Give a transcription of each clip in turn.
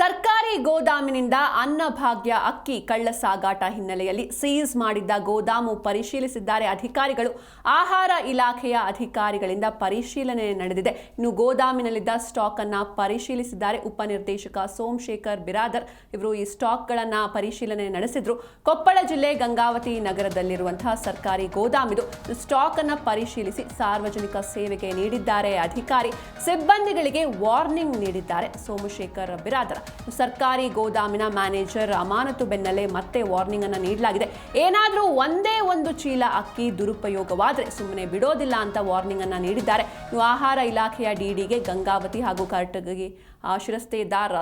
¡Sarca! ಸರ್ಕಾರಿ ಗೋದಾಮಿನಿಂದ ಅನ್ನಭಾಗ್ಯ ಅಕ್ಕಿ ಕಳ್ಳ ಸಾಗಾಟ ಹಿನ್ನೆಲೆಯಲ್ಲಿ ಸೀಸ್ ಮಾಡಿದ್ದ ಗೋದಾಮು ಪರಿಶೀಲಿಸಿದ್ದಾರೆ ಅಧಿಕಾರಿಗಳು. ಆಹಾರ ಇಲಾಖೆಯ ಅಧಿಕಾರಿಗಳಿಂದ ಪರಿಶೀಲನೆ ನಡೆದಿದೆ. ಇನ್ನು ಗೋದಾಮಿನಲ್ಲಿದ್ದ ಸ್ಟಾಕ್ ಅನ್ನ ಪರಿಶೀಲಿಸಿದ್ದಾರೆ ಉಪನಿರ್ದೇಶಕ ಸೋಮಶೇಖರ್ ಬಿರಾದರ್ ಇವರು ಈ ಸ್ಟಾಕ್ಗಳನ್ನ ಪರಿಶೀಲನೆ ನಡೆಸಿದ್ರು. ಕೊಪ್ಪಳ ಜಿಲ್ಲೆ ಗಂಗಾವತಿ ನಗರದಲ್ಲಿರುವಂತಹ ಸರ್ಕಾರಿ ಗೋದಾಮಿದು ಸ್ಟಾಕ್ ಅನ್ನ ಪರಿಶೀಲಿಸಿ ಸಾರ್ವಜನಿಕ ಸೇವೆಗೆ ನೀಡಿದ್ದಾರೆ ಅಧಿಕಾರಿ. ಸಿಬ್ಬಂದಿಗಳಿಗೆ ವಾರ್ನಿಂಗ್ ನೀಡಿದ್ದಾರೆ ಸೋಮಶೇಖರ್ ಬಿರಾದರ್. ಸರ್ಕಾರಿ ಗೋದಾಮಿನ ಮ್ಯಾನೇಜರ್ ಅಮಾನತು ಬೆನ್ನಲ್ಲೇ ಮತ್ತೆ ವಾರ್ನಿಂಗ್ ಅನ್ನು ನೀಡಲಾಗಿದೆ. ಏನಾದರೂ ಒಂದೇ ಒಂದು ಚೀಲ ಅಕ್ಕಿ ದುರುಪಯೋಗವಾದರೆ ಸುಮ್ಮನೆ ಬಿಡೋದಿಲ್ಲ ಅಂತ ವಾರ್ನಿಂಗ್ ಅನ್ನು ನೀಡಿದ್ದಾರೆ. ಆಹಾರ ಇಲಾಖೆಯ ಡಿಡಿಗೆ ಗಂಗಾವತಿ ಹಾಗೂ ಕರ್ಟಗಿ ಆ,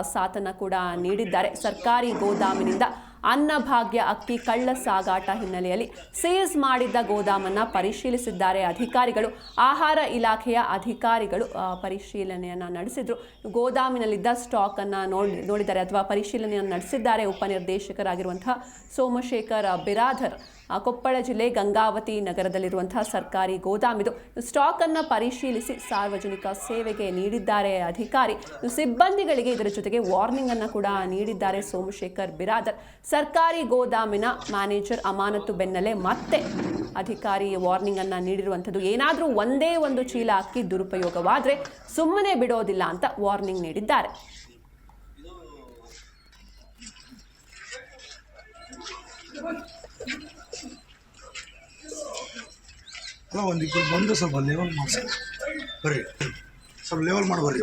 ಸಾಥನ್ನು ಕೂಡ ನೀಡಿದ್ದಾರೆ. ಸರ್ಕಾರಿ ಗೋದಾಮಿನಿಂದ ಅನ್ನಭಾಗ್ಯ ಅಕ್ಕಿ ಕಳ್ಳ ಸಾಗಾಟ ಹಿನ್ನೆಲೆಯಲ್ಲಿ ಸೀಸ್ ಮಾಡಿದ್ದ ಗೋದಾಮನ್ನ ಪರಿಶೀಲಿಸಿದ್ದಾರೆ. ಅಧಿಕಾರಿಗಳು, ಆಹಾರ ಇಲಾಖೆಯ ಅಧಿಕಾರಿಗಳು ಪರಿಶೀಲನೆಯನ್ನು ನಡೆಸಿದರು. ಗೋದಾಮಿನಲ್ಲಿದ್ದ ಸ್ಟಾಕ್ ಅನ್ನ ನೋಡಿ ನೋಡಿದ್ದಾರೆ ಅಥವಾ ಪರಿಶೀಲನೆಯನ್ನು ನಡೆಸಿದ್ದಾರೆ ಉಪನಿರ್ದೇಶಕರಾಗಿರುವಂತಹ ಸೋಮಶೇಖರ್ ಬಿರಾಧರ್ ಕೊಪ್ಪಳ ಜಿಲ್ಲೆ ಗಂಗಾವತಿ ನಗರದಲ್ಲಿರುವಂತಹ ಸರ್ಕಾರಿ ಗೋದಾಮಿದು ಸ್ಟಾಕ್ ಅನ್ನ ಪರಿಶೀಲಿಸಿ ಸಾರ್ವಜನಿಕ ಸೇವೆಗೆ ನೀಡಿದ್ದಾರೆ ಅಧಿಕಾರಿ. ಸಿಬ್ಬಂದಿಗಳಿಗೆ ಇದರ ಜೊತೆಗೆ ವಾರ್ನಿಂಗ್ ಅನ್ನ ಕೂಡ ನೀಡಿದ್ದಾರೆ ಸೋಮಶೇಖರ್ ಬಿರಾದರ್. ಸರ್ಕಾರಿ ಗೋದಾಮಿನ ಮ್ಯಾನೇಜರ್ ಅಮಾನತು ಬೆನ್ನಲ್ಲೇ ಮತ್ತೆ ಅಧಿಕಾರಿ ವಾರ್ನಿಂಗ್ ಅನ್ನು ನೀಡಿರುವಂಥದ್ದು. ಏನಾದರೂ ಒಂದೇ ಒಂದು ಚೀಲ ಅಕ್ಕಿ ದುರುಪಯೋಗವಾದರೆ ಸುಮ್ಮನೆ ಬಿಡೋದಿಲ್ಲ ಅಂತ ವಾರ್ನಿಂಗ್ ನೀಡಿದ್ದಾರೆ. ಬಂದು ಸ್ವಲ್ಪ ಲೆವೆಲ್ ಮಾಡಿ ಸ್ವಲ್ಪ ಲೆವೆಲ್ ಮಾಡಿ ಬರ್ರಿ.